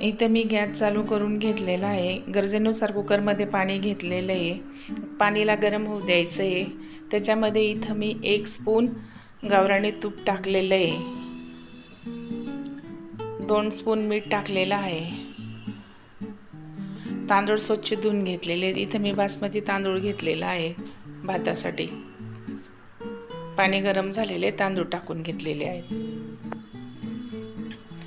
इथं मी गॅस चालू करून घेतलेला आहे. गरजेनुसार कुकरमध्ये पाणी घेतलेलं आहे. पाणीला गरम होऊ द्यायचं आहे. त्याच्यामध्ये इथं मी एक स्पून गावराने तूप टाकलेलं आहे. दोन स्पून मीठ टाकलेलं आहे. तांदूळ स्वच्छ धुवून घेतलेले आहेत. इथं मी बासमती तांदूळ घेतलेला आहे भातासाठी. पाणी गरम झालेले तांदूळ टाकून घेतलेले आहेत.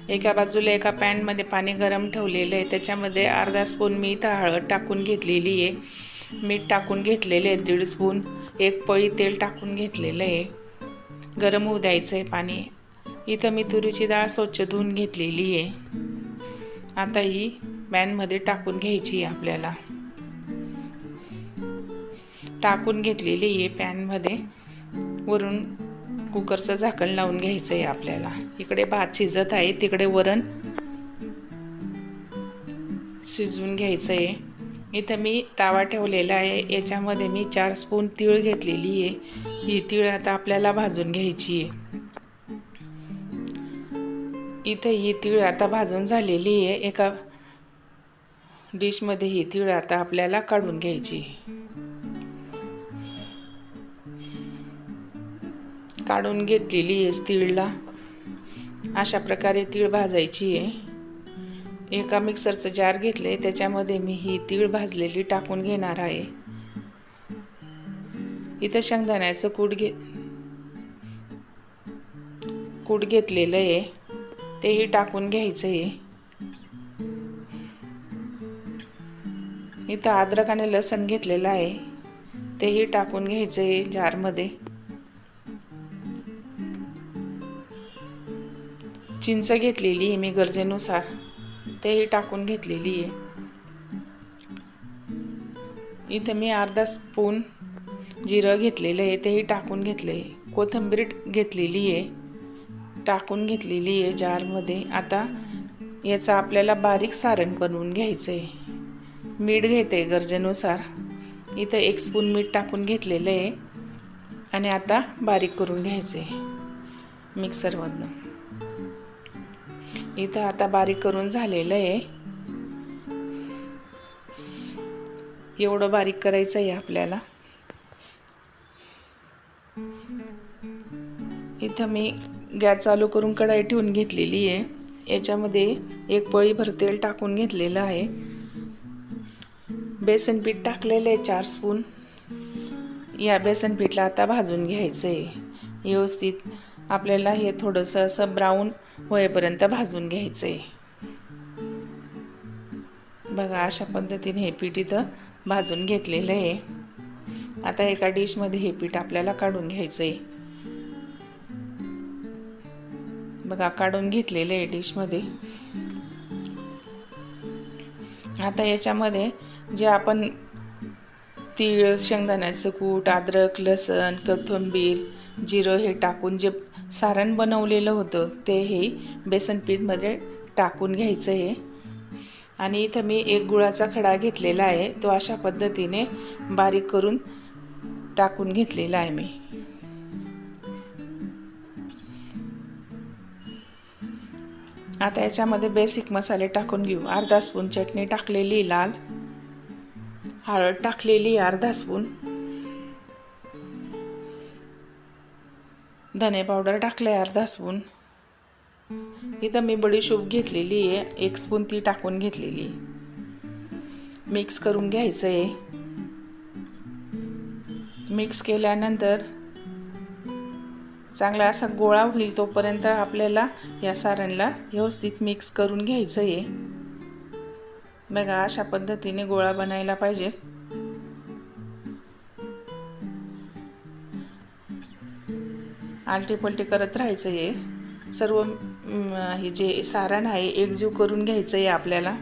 एका बाजूला एका पॅनमध्ये पाणी गरम ठेवलेलं आहे. त्याच्यामध्ये अर्धा स्पून मी इथं हळद टाकून घेतलेली आहे. मीठ टाकून घेतलेले आहे दीड स्पून. एक पळी तेल टाकून घेतलेलं आहे. गरम होऊ द्यायचं आहे पाणी. इथं मी तुरीची डाळ स्वच्छ धुवून घेतलेली आहे. आता ही पॅनमध्ये टाकून घ्यायची आहे आपल्याला. टाकून घेतलेली आहे पॅनमध्ये. वरून कुकरचं झाकण लावून घ्यायचं आहे आपल्याला. इकडे भात शिजत आहे तिकडे वरण शिजवून घ्यायचं आहे इथं मी तावा ठेवलेला आहे याच्यामध्ये मी चार स्पून तीळ घेतलेली आहे. ही तीळ आता आपल्याला भाजून घ्यायची आहे. इथं ही तीळ आता भाजून झालेली आहे एका डिशमध्ये ही तीळ आता आपल्याला काढून घ्यायची काढून घेतलेली आहे तीळला. अशा प्रकारे तीळ भाजायची आहे. एका मिक्सरचं जार घेतले त्याच्यामध्ये मी ही तीळ भाजलेली टाकून घेणार आहे. इथं शेंगदाण्याचं कूट घे कूट घेतलेलं आहे. तेही टाकून घ्यायचं आहे इथं अद्रक आणि लसण घेतलेलं आहे. तेही टाकून घ्यायचं आहे जारमध्ये चिंच घेतलेली आहे मी गरजेनुसार. तेही टाकून घेतलेली आहे. इथं मी अर्धा स्पून जिरं घेतलेलं आहे तेही टाकून घेतलं आहे कोथिंबीर घेतलेली आहे. टाकून घेतलेली आहे जारमध्ये. आता याचं आपल्याला बारीक सारण बनवून घ्यायचं आहे मीठ घेते गरजेनुसार. इथं एक स्पून मीठ टाकून घेतलेलं आहे. आणि आता बारीक करून घ्यायचं आहे मिक्सरमधनं. इथं आता बारीक करून झालेलं आहे. एवढं बारीक करायचं आहे आपल्याला. इथं मी गॅस चालू करून कढाई ठेवून घेतलेली आहे. याच्यामध्ये एक पळीभर तेल टाकून घेतलेलं आहे. बेसन पीठ टाकलेलं आहे चार स्पून. या बेसन पीठला आता भाजून घ्यायचं आहे व्यवस्थित आपल्याला हे थोडंसं असं ब्राऊन होईपर्यंत भाजून घ्यायचं आहे बघा अशा पद्धतीने हे पीठ इथं भाजून घेतलेलं आहे. आता एका डिशमध्ये हे पीठ आपल्याला काढून घ्यायचं आहे बघा काढून घेतलेलं आहे डिशमध्ये. आता याच्यामध्ये जे आपण तीळ शेंगदाण्याचं कूट अद्रक लसण कोथिंबीर जिरं हे टाकून जे सारण बनवलेलं होतं. ते हे बेसन पीठमध्ये टाकून घ्यायचं आहे आणि इथं मी एक गुळाचा खडा घेतलेला आहे. तो अशा पद्धतीने बारीक करून टाकून घेतलेला आहे मी. आता याच्यामध्ये बेसिक मसाले टाकून घेऊ. अर्धा स्पून चटणी टाकलेली लाल. हळद टाकलेली अर्धा स्पून धने पावडर टाकलं आहे अर्धा स्पून. इथं मी बडीशोप घेतलेली आहे. एक स्पून ती टाकून घेतलेली मिक्स करून घ्यायचं आहे मिक्स केल्यानंतर चांगला असा गोळा होईल तोपर्यंत आपल्याला या सारणला व्यवस्थित मिक्स करून घ्यायचं आहे बघा अशा पद्धतीने गोळा बनायला पाहिजे. आलटीपलटी करत राहायचं आहे सर्व हे जे सारण आहे एकजीव करून घ्यायचं आहे आपल्याला.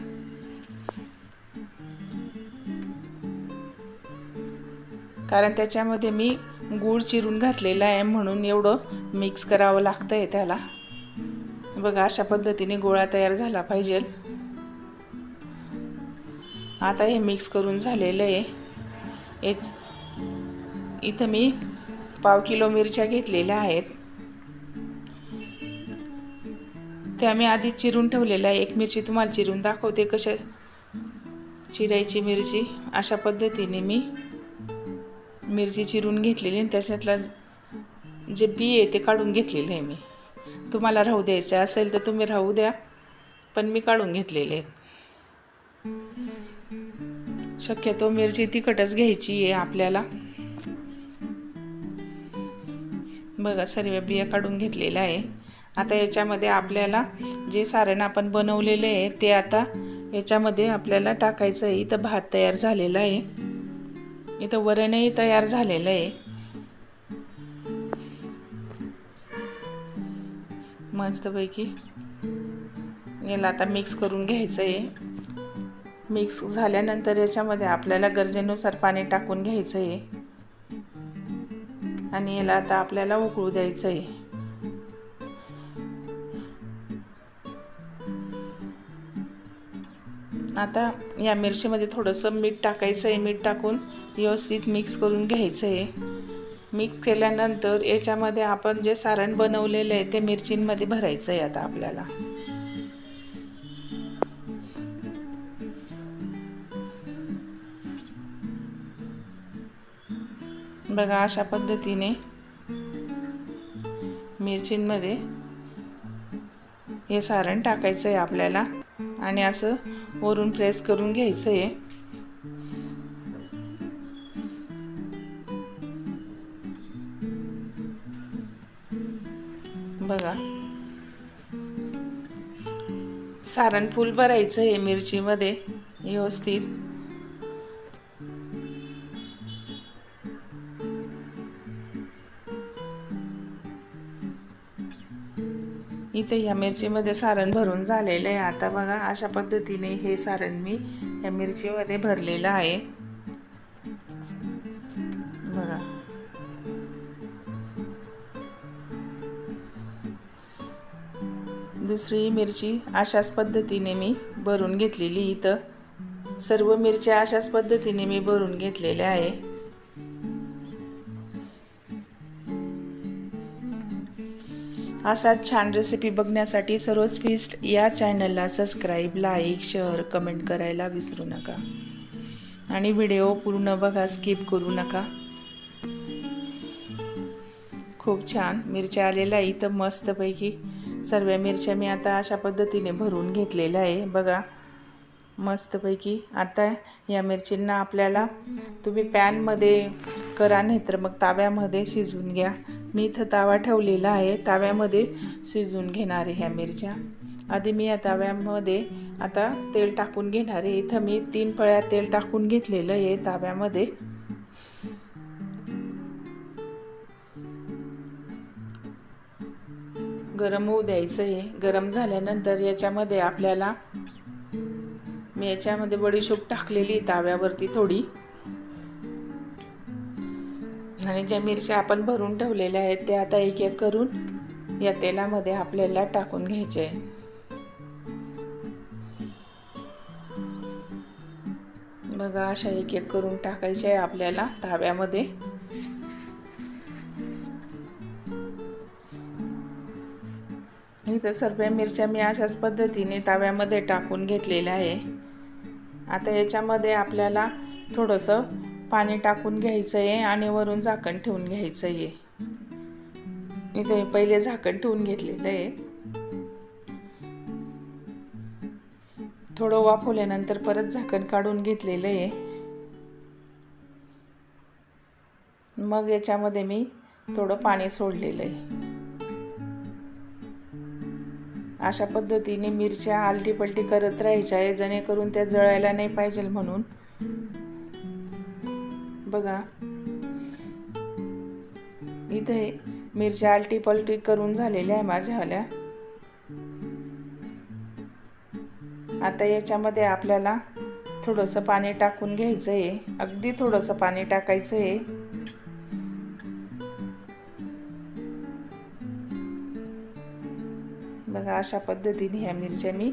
कारण त्याच्यामध्ये मी गूळ चिरून घातलेला आहे म्हणून एवढं मिक्स करावं लागतं आहे त्याला. बघा अशा पद्धतीने गोळा तयार झाला पाहिजे. आता हे मिक्स करून झालेलं आहे. एक इथं मी पाव किलो मिरच्या घेतलेल्या आहेत. ते आम्ही आधी चिरून ठेवलेलं आहे एक मिरची तुम्हाला चिरून दाखवते कशा चिरायची मिरची. अशा पद्धतीने मी मिरची चिरून घेतलेली आणि त्याच्यातला जे बी आहे ते काढून घेतलेलं आहे मी. तुम्हाला राहू द्यायचं असेल तर तुम्ही राहू द्या पण मी काढून घेतलेले आहेत. शक्यतो मिरची तिखटच घ्यायची आहे आपल्याला. बघा सर्व बिया काढून घेतलेल्या आहे. आता याच्यामध्ये आपल्याला जे सारण आपण बनवलेलं आहे ते आता याच्यामध्ये आपल्याला टाकायचं आहे. इथं भात तयार झालेला आहे. इथं वरणही तयार झालेलं आहे. मस्तपैकी याला आता मिक्स करून घ्यायचं आहे. मिक्स झाल्यानंतर याच्यामध्ये आपल्याला गरजेनुसार पाणी टाकून घ्यायचं आहे. आणि याला आता आपल्याला उकळू द्यायचं आहे आता या मिरचीमध्ये थोडंसं मीठ टाकायचं आहे मीठ टाकून व्यवस्थित मिक्स करून घ्यायचं आहे मिक्स केल्यानंतर याच्यामध्ये आपण जे सारण बनवलेलं आहे ते मिरचींमध्ये भरायचं आहे आता आपल्याला. बघा अशा पद्धतीने मिरचींमध्ये हे सारण टाकायचं आहे आपल्याला. आणि असं वरून प्रेस करून घ्यायचं आहे बघा. सारण फुल भरायचं आहे मिरचीमध्ये व्यवस्थित. इथे ह्या मिरचीमध्ये सारण भरून झालेलं आहे. आता बघा अशा पद्धतीने हे सारण मी या मिरचीमध्ये भरलेलं आहे. बघा. दुसरी मिरची अशाच पद्धतीने मी भरून घेतलेली इथं. सर्व मिरच्या अशाच पद्धतीने मी भरून घेतलेल्या आहे. असाच छान रेसिपी बघण्यासाठी सरोज फिस्ट या चॅनलला सबस्क्राईब लाईक शेअर कमेंट करायला विसरू नका. आणि व्हिडिओ पूर्ण बघा स्किप करू नका. खूप छान. मिरच्या आलेल्या इथं मस्तपैकी. सर्व मिरच्या मी आता अशा पद्धतीने भरून घेतलेल्या आहे. बघा मस्तपैकी. आता या मिरचींना आपल्याला तुम्ही पॅनमध्ये करा नाही तर मग ताव्यामध्ये शिजवून घ्या. मी इथं तावा ठेवलेला आहे. ताव्यामध्ये शिजवून घेणार आहे ह्या मिरच्या. आधी मी या ताव्यामध्ये आता तेल टाकून घेणार आहे. इथं मी तीन पळ्या तेल टाकून घेतलेलं आहे ताव्यामध्ये. गरम होऊ द्यायचं आहे. गरम झाल्यानंतर याच्यामध्ये आपल्याला मी याच्यामध्ये बडीशोप टाकलेली ताव्यावरती थोडी. आणि ज्या मिरच्या आपण भरून ठेवलेल्या आहेत त्या आता एक एक करून या तेलामध्ये आपल्याला टाकून घ्यायचे. आहे बघा अशा एक एक करून टाकायचे आहे आपल्याला ताव्यामध्ये इथं सर्व मिरच्या मी अशाच पद्धतीने ताव्यामध्ये टाकून घेतलेल्या आहे. आता याच्यामध्ये आपल्याला थोडंसं पाणी टाकून घ्यायचं आहे आणि वरून झाकण ठेवून घ्यायचं आहे इथे मी पहिले झाकण ठेवून घेतलेलं आहे. थोडं वाफवल्यानंतर परत झाकण काढून घेतलेलं आहे. मग याच्यामध्ये मी थोडं पाणी सोडलेलं आहे. अशा पद्धतीने मिरच्या आलटी पलटी करत राहायच्या आहे जेणेकरून त्या जळायला नाही पाहिजे म्हणून. बघा. इथे मिरच्या आलटी पलटी करून झालेल्या आहे माझ्या हल्या. आता याच्यामध्ये आपल्याला थोडंसं पाणी टाकून घ्यायचं आहे अगदी थोडंसं पाणी टाकायचं आहे बघा अशा पद्धतीने ह्या मिरच्या मी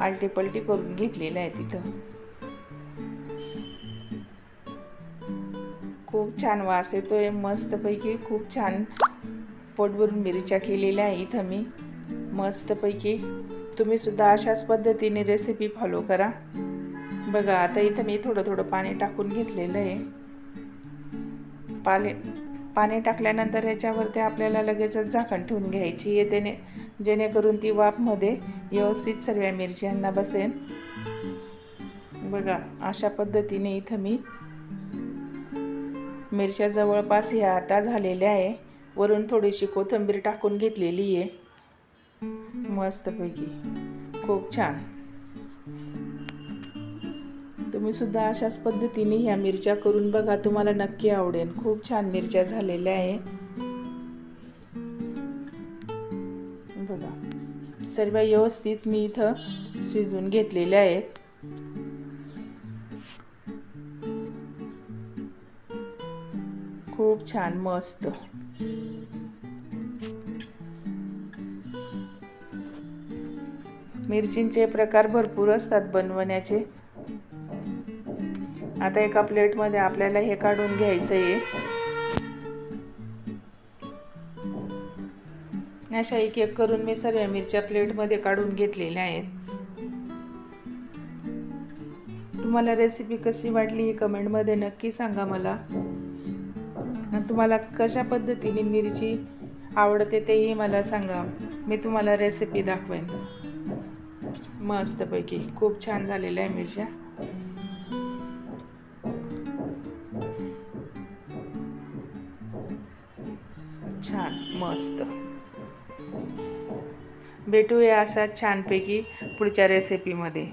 आलटी पलटी करून घेतलेल्या आहेत तिथं खूप छान वास येतोय मस्तपैकी खूप छान पोटभरून मिरच्या केलेल्या आहे इथं मी. मस्तपैकी. तुम्ही सुद्धा अशाच पद्धतीने रेसिपी फॉलो करा. बघा आता इथं मी थोडं थोडं पाणी टाकून घेतलेलं आहे. पाले पाणी टाकल्यानंतर याच्यावरती आपल्याला लगेचच झाकण ठेवून घ्यायची आहे त्याने जेणेकरून ती वाफमध्ये व्यवस्थित सर्व मिरच्यांना बसेन. बघा अशा पद्धतीने इथं मी मिरच्या जवळपास ह्या आता झालेल्या आहे. वरून थोडीशी कोथिंबीर टाकून घेतलेली आहे. मस्तपैकी. खूप छान. तुम्ही सुद्धा अशाच पद्धतीने ह्या मिरच्या करून बघा. तुम्हाला नक्की आवडेल. खूप छान मिरच्या झालेल्या आहे. बघा. सर्व व्यवस्थित मी इथं शिजून घेतलेल्या आहेत. खूप छान मस्त. मिरचींचे प्रकार भरपूर असतात बनवण्याचे. आता एका प्लेटमध्ये आपल्याला हे काढून घ्यायचं आहे अशा एक एक करून मी सर्व मिरच्या प्लेटमध्ये काढून घेतलेल्या आहेत. तुम्हाला रेसिपी कशी वाटली ही कमेंटमध्ये नक्की सांगा मला. आणि तुम्हाला कशा पद्धतीने मिरची आवडते तेही मला सांगा. मी तुम्हाला रेसिपी दाखवेन. मस्तपैकी खूप छान झालेल्या आहे मिरच्या. छान मस्त. भेटूया असा छानपैकी पुढच्या रेसिपीमध्ये